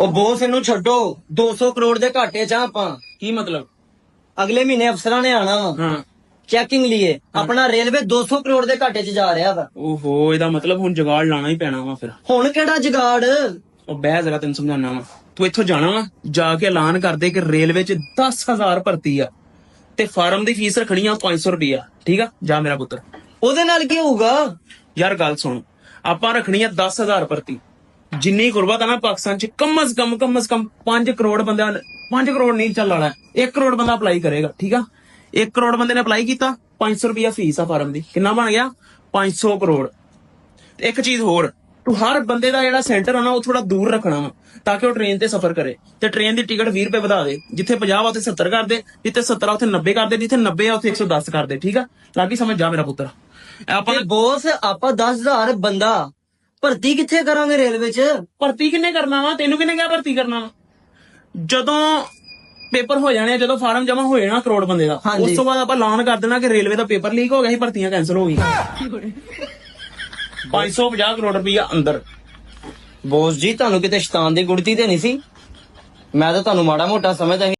ਉਹ ਬੋਸ ਇਹਨੂੰ ਛੱਡੋ 200 ਕਰੋੜ ਦੇ ਘਾਟੇ ਚ ਆ ਆਪਾਂ। ਕੀ ਮਤਲਬ? ਅਗਲੇ ਮਹੀਨੇ ਅਫਸਰਾਂ ਨੇ ਆਣਾ। ਵਾ ਹਾਂ। ਚੈਕਿੰਗ ਲਈ ਆਪਣਾ ਰੇਲਵੇ 200 ਕਰੋੜ ਦੇ ਘਾਟੇ ਚ ਜਾ ਰਿਹਾ ਵਾ। ਓਹੋ ਇਹਦਾ ਮਤਲਬ ਹੁਣ ਜਗਾੜ ਲਾਣਾ ਹੀ ਪੈਣਾ ਵਾ ਫਿਰ। ਹੁਣ ਕਿਹੜਾ ਜਗਾੜ? ਉਹ ਬਹਿ ਜ਼ਰਾ ਤੈਨੂੰ ਸਮਝਾਉਣਾ ਵਾ। ਤੂੰ ਇੱਥੋਂ ਜਾਣਾ ਵਾ ਜਾ ਕੇ ਐਲਾਨ ਕਰ ਦੇ ਕਿ ਰੇਲਵੇ 'ਚ 10000 ਭਰਤੀ ਆ ਤੇ ਫਾਰਮ ਦੀ ਫੀਸ ਰੱਖਣੀ ਆ 500 ਰੁਪਿਆ ਠੀਕ ਆ? ਜਾ ਮੇਰਾ ਪੁੱਤਰ। ਉਹਦੇ ਨਾਲ ਕੀ ਹੋਊਗਾ? ਯਾਰ ਗੱਲ ਸੁਣ। ਆਪਾਂ ਰੱਖਣੀ ਆ 10000 ਭਰਤੀ। ਜਿੰਨੀ ਗੁਰਬਤ ਆ ਨਾ ਪਾਕਿਸਤਾਨ 'ਚ ਕਮ ਅਜ਼ ਕਮ ਕਮ ਅਜ਼ ਕਮ 5 ਕਰੋੜ ਬੰਦਿਆਂ 5 ਕਰੋੜ ਨਹੀਂ ਚੱਲ ਵਾਲਾ 1 ਕਰੋੜ ਬੰਦਾ ਅਪਲਾਈ ਕਰੇਗਾ ਠੀਕ ਆ? 1 ਕਰੋੜ ਬੰਦੇ ਨੇ ਅਪਲਾਈ ਕੀਤਾ 500 ਰੁਪਿਆ ਫੀਸ ਆ ਫਾਰਮ ਦੀ। ਕਿੰਨਾ ਬਣ ਗਿਆ? 500 ਕਰੋੜ। ਇੱਕ ਚੀਜ਼ ਹੋਰ ਤੂੰ ਹਰ ਬੰਦੇ ਦਾ ਜਿਹੜਾ ਸੈਂਟਰ ਆ ਨਾ ਉਹ ਥੋੜਾ ਦੂਰ ਰੱਖਣਾ ਵਾ ਤਾਂ ਕਿ ਉਹ ਟ੍ਰੇਨ ਤੇ ਸਫ਼ਰ ਕਰੇ। ਤੇ ਟ੍ਰੇਨ ਦੀ ਟਿਕਟ 20 ਰੁਪਏ ਵਧਾ ਦੇ ਜਿੱਥੇ 50 ਆ ਉੱਥੇ 70 ਕਰ ਦੇ ਜਿੱਥੇ 70 ਆ ਉੱਥੇ 90 ਕਰ ਦੇ ਜਿੱਥੇ 90 ਆ ਉੱਥੇ 110 ਕਰ ਦੇ ਠੀਕ ਆ? ਲੱਗੀ ਸਮਝ ਜਾ ਮੇਰਾ ਪੁੱਤਰ। ਆਪਾਂ ਬੋਸ ਆਪਾਂ 10000 ਬੰਦਾ ਭਰਤੀ ਕਿੱਥੇ ਕਰਾਂਗੇ ਰੇਲਵੇ ਚ? ਭਰਤੀ ਕਿੰਨੇ ਕਰਨਾ ਵਾ? ਤੈਨੂੰ ਕਿੰਨੇ ਕਿਹਾ ਭਰਤੀ ਕਰਨਾ ਵਾ? ਜਦੋਂ ਪੇਪਰ ਹੋ ਜਾਣੇ ਆ, ਜਦੋਂ ਫਾਰਮ ਜਮਾ ਹੋ ਜਾਣਾ ਕਰੋੜ ਬੰਦੇ ਦਾ ਹਾਂਜੀ। ਉਸ ਤੋਂ ਬਾਅਦ ਆਪਾਂ ਐਲਾਨ ਕਰ ਦੇਣਾ ਕਿ ਰੇਲਵੇ ਦਾ ਪੇਪਰ ਲੀਕ ਹੋ ਗਿਆ ਸੀ ਭਰਤੀਆਂ ਕੈਨਸਲ ਹੋ ਗਈਆਂ। 550 ਕਰੋੜ ਰੁਪਈਆ ਅੰਦਰ। ਬੋਸ ਜੀ ਤੁਹਾਨੂੰ ਕਿਤੇ ਸ਼ੈਤਾਨ ਦੀ ਗੁੜਤੀ ਤੇ ਨਹੀਂ ਸੀ? ਮੈਂ ਤਾਂ ਤੁਹਾਨੂੰ ਮਾੜਾ ਮੋਟਾ ਸਮਝਦਾ ਸੀ।